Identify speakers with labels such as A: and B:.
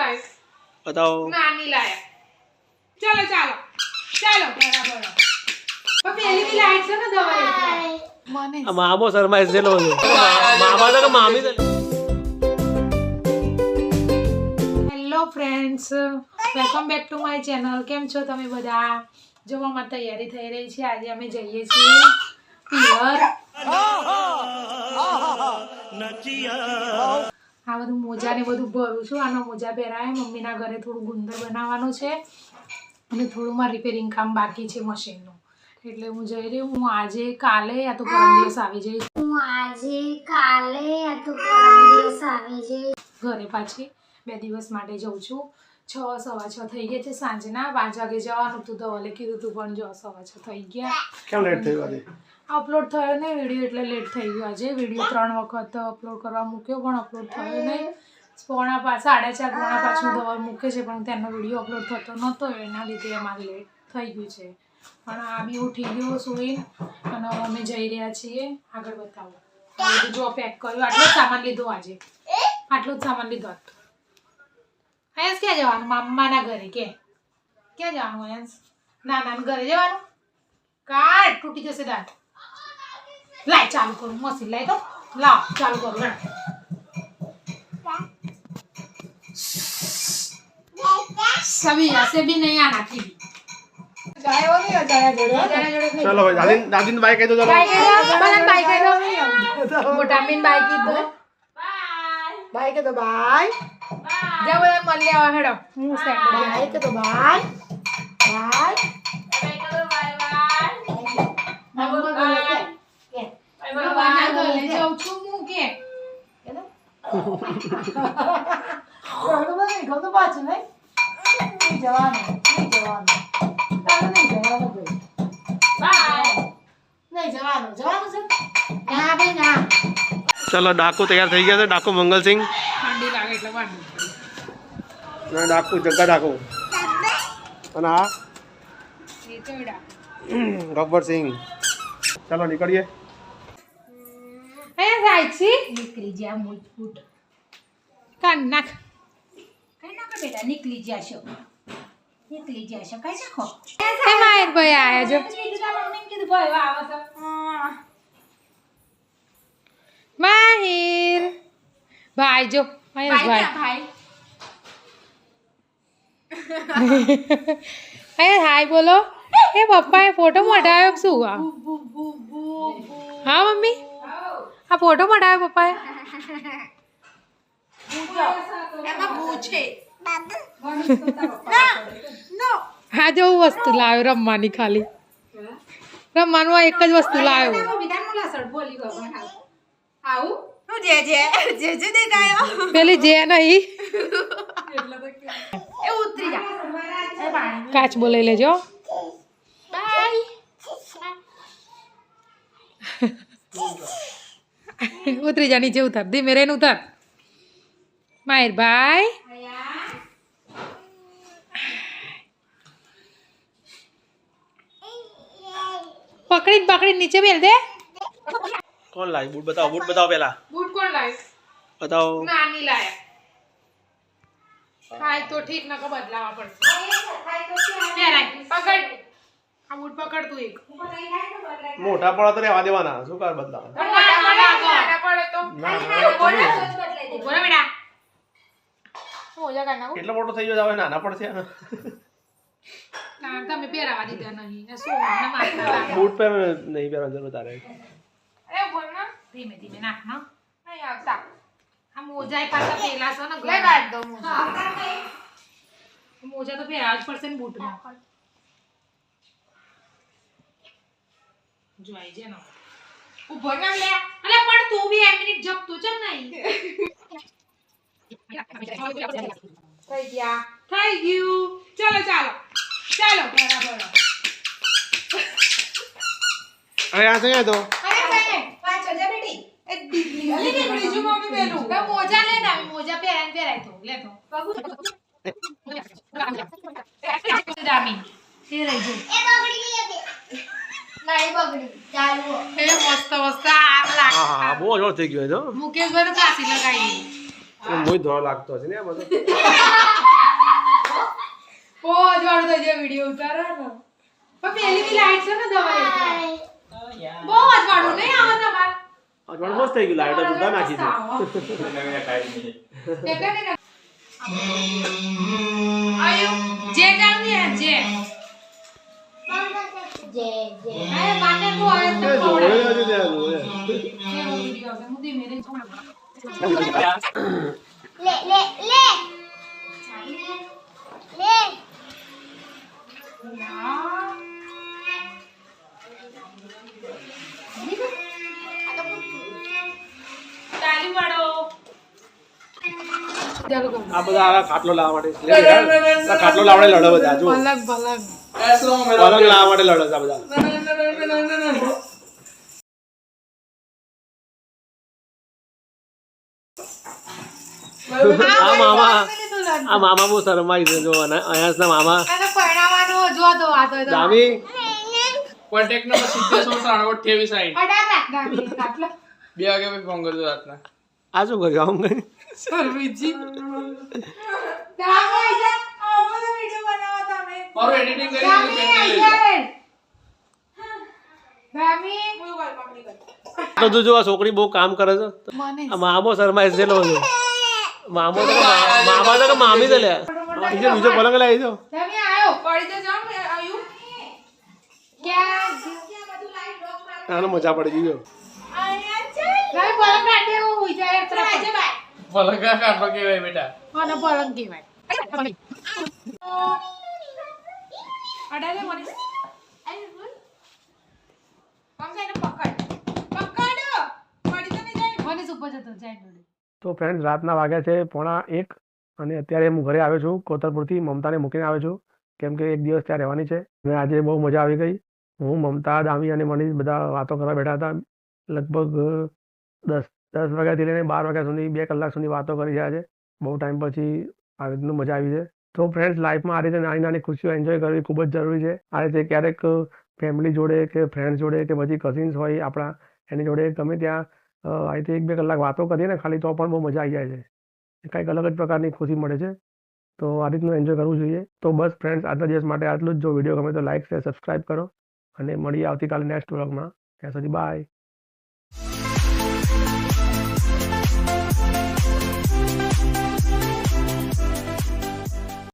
A: લાવ્યું
B: બતાવો.
A: નાની લાયા ચાલો ચાલો. ચાલો બરાબર. પેલી લાઈટ છે ને દવા
B: મામો શરમાય છે મામા તો મામી
A: hello friends welcome back to my channel કેમ છો તમે બધા? જોવામાં તૈયારી થઈ રહી છે. આજે અમે જઈએ છીએ પિયર. આ બધું મોજા ને બધું ભરું છું. આનો મોજા પહેરાય. મમ્મીના ઘરે થોડું ગુંદર બનાવવાનું છે અને થોડું મારે રિપેરિંગ કામ બાકી છે મશીનનું. એટલે હું જઈ રહી હું આજે કાલે યા તો પરમ દિવસ આવી જઈશ.
C: હું આજે કાલે યા તો પરમ દિવસ આવી જઈશ.
A: ઘરે પાછી બે દિવસ માટે જઉં છું. છ સવા છ થઈ ગયા છે સાંજના. પાંચ વાગે જવાનું હતું તો ઓલે કીધું તું પણ જો સવા છ થઈ ગયા.
B: કેમ લેટ થયું આજે?
A: અપલોડ થયો નહીં, વીડિયો એટલે લેટ થઈ ગયો આજે. વીડિયો ત્રણ વખત અપલોડ કરવા મૂક્યો, પણ અપલોડ થયો નહીં. પોણા પાંચ સાડા ચાર પોણા પાંચનો દવા મૂકે છે, પણ તેનો વીડિયો અપલોડ થતો નહોતો, એના લીધે અમારે લેટ થઈ ગયું છે. પણ આ બી ઉઠી ગયો સુઈ અને અમે જઈ રહ્યા છીએ. આગળ બતાવો. જો પેક કર્યું, આટલો જ સામાન લીધો આજે. આટલો જ સામાન લીધો હતો હયાસ ક્યાં જવાનું? મામાના ઘરે કે? ક્યાં જવાનું હયાસ નાના ઘરે જવાનું? કાર તૂટી જશે દાંત. લાય ચાલુ કરું મશીન લાય તો લાવ ચાલુ કરું સમી હશે બી નહીં આ નાખી
B: ચલો ભાઈ દાદી દાદી બાઈક આવી દો ચલો.
A: બાઈક આવી દો મોટામીન બાઈક આવી દો.
D: બાય કે તો બાય
A: જબર મળી આવા હેડો. હું સેન્ડ
D: બાય કે તો બાય. બાય. રડવું નહીં ગમતું પાછું નહીં નહીં જવાનું નહીં જવાનું તારે નહીં જવાનું ભાઈ નહીં જવાનું જવાનું sen. Ya ben ya.
B: ચલો ડાકુ તૈયાર થઈ ગયા છે. ડાકુ મંગલસિંહ.
A: ઠંડી લાગે એટલે વાંધો
B: અને ડાકુ જગ્ગા ડાકુ. અને આ? ગબ્બરસિંહ ચલો નીકળીએ.
A: અહીંયા જાય છે.
C: નીકળી જ્યાં મૂળ
A: કાન નાખ.
C: કાન નાખ બેટા નીકળી જશો નીકળી જશો કઈ નાખો.
A: એ માયર ભાઈ આયા જો.
C: કીધું કીધું ભાઈ આવો તો
A: માહિર. ભાઈ જો મહેશ ભાઈ અહીંયા હાય બોલો. એ પપ્પાએ ફોટો મોઢાયો શું હા મમ્મી? આ ફોટો મઢાયો પપ્પાએ હા જેવું વસ્તુ લાવ્યો રમવાની ખાલી રમવાનું આ એક જ વસ્તુ લાવ્યો પેલી જે નહીં કાચ બોલાઈ લેજો ઉતરી જા નીચે ઉતર. ધીમે રહીને ઉતર. માહિર ભાઈ. પકડીને પકડી નીચે બેલ દે.
B: કોણ લાય? બૂટ બતાવો બૂટ બતાવો પેલા.
A: બૂટ કોણ લાય?
B: બતાવો.
A: નાની લાય. ખાય તો ઠીક નકો બદલાવા પડશે. પકડ. આ બૂટ પકડ તું એક.
B: મોટા પડો તો રહેવા દેવાના. શું કર બદલાવા
A: નાના પડે તો.
B: ના, ના,
A: બોલો. બેટા. મોજા કાઢ નાખો?
B: કેટલો મોટો થઈ ગયો? હવે નાના પડશે
A: તમે પહેરાવા દીધા નહીં. ને શું મને માથા લાગે
B: બૂટ પહેર નહીં પહેરવાની જરૂર તારે
A: અરે બોલ ના. ધીમે ધીમે નાખ ના નહીં આવતા આ મોજા પાછા પેલા છે ને લઈ કાઢ દો મોજા. તો પહેરાવા જ પડશે ને બૂટમાં. જોઈ છે ને. ઊભો ના લે તું બી એક મિનિટ જપતો છે નહીં થઈ ગયા. થઈ ગયું. ચાલો ચાલો. ચાલો. બરાબર
B: હવે આ છે તો.
A: બીજું મમ્મી પેલું તો મોજા લે ને મોજા પહેરાય પહેરાય તો. લે તો. દામી તે રહી જો એ મસ્ત મસ્ત. આગ લાગે
B: હા હા બહુ જોર થઈ ગયો
A: મુકેશભાઈ તો. કાશી લગાવી
B: મોય ધોળો લાગતો હશે ને આમાં
A: ઓ અજવાળું થઈ જાય વીડિયો ઉતારો ને પણ પેલી બી લાઈટ છે ને તમારે બહુ અજવાળું નહીં આવે તમારે?
B: અજવાળું મસ્ત થઈ ગયું લાઈટો બધા નાખી
A: ને. આયુ. જે ને જે.
B: આ બધા આ ખાટલો લાવવા માટે લે ખાટલો લાવડે લડે બધા જો
A: ભલક ભલક
B: આ મામા આ મામા બહુ શરમાઈ છે જો અને અયાસના મામા.
A: જો તો તો.
E: કોન્ટેક્ટ નંબર સિત્તેર ત્રણ અઠ્યાવીસ બે વાગે પછી ફોન કરજો રાતના.
B: આ શું કર્યું આમ કઈ
E: મારું એડિટિંગ કરી
B: તો તું જો આ છોકરી બહુ કામ કરે છે. મામો શરમાઈ છે લો મામો તો મામા તો મામી તો લે. બીજો બીજો પલંગ લાવી જો
A: દામી આયો. પડી તો જામ આયુ. ક્યાં?
B: આનો મજા પડી
A: ગયો પલંગ કાઢે હું હોઈ જાય ભાઈ
E: પલંગા કાઢો કેવાય બેટા.
A: પલંગ કહેવાય. અડાલે મને તો નહીં જાય. મને ઉપર જતો જાય જોડે
B: તો ફ્રેન્ડ્સ રાતના વાગ્યા છે પોણા એક અને અત્યારે હું ઘરે આવ્યો છું કોતરપુરથી મમતાને મૂકીને આવ્યો છું. કેમ કે એક દિવસ ત્યાં રહેવાની છે. અને આજે બહુ મજા આવી ગઈ. હું મમતા દામી અને મનીષ બધા વાતો કરવા બેઠા હતા. લગભગ દસ દસ વાગ્યાથી લઈને બાર વાગ્યા સુધી બે કલાક સુધી વાતો કરી રહ્યા છે. બહુ ટાઈમ પછી આવી રીતનું મજા આવી છે. તો ફ્રેન્ડ્સ લાઈફમાં આ રીતે નાની નાની ખુશીઓ એન્જોય કરવી ખૂબ જ જરૂરી છે. આ રીતે ક્યારેક ફેમિલી જોડે કે ફ્રેન્ડ્સ જોડે કે પછી કઝિન્સ હોય આપણા એની જોડે ગમે ત્યાં અ, આ રીતે એક બે કલાક વાતો કરીએ ને ખાલી તો પણ બહુ મજા આવી જાય છે. કંઈક અલગ જ પ્રકારની ખુશી મળે છે. તો આ રીતનું એન્જોય કરવું જોઈએ. તો બસ ફ્રેન્ડ્સ આજના દિવસ માટે આટલું જ. જો વીડિયો ગમે તો લાઈક શેર સબસ્ક્રાઈબ કરો. અને મળીએ આવતીકાલે નેક્સ્ટ વ્લોગમાં ત્યાં સુધી બાય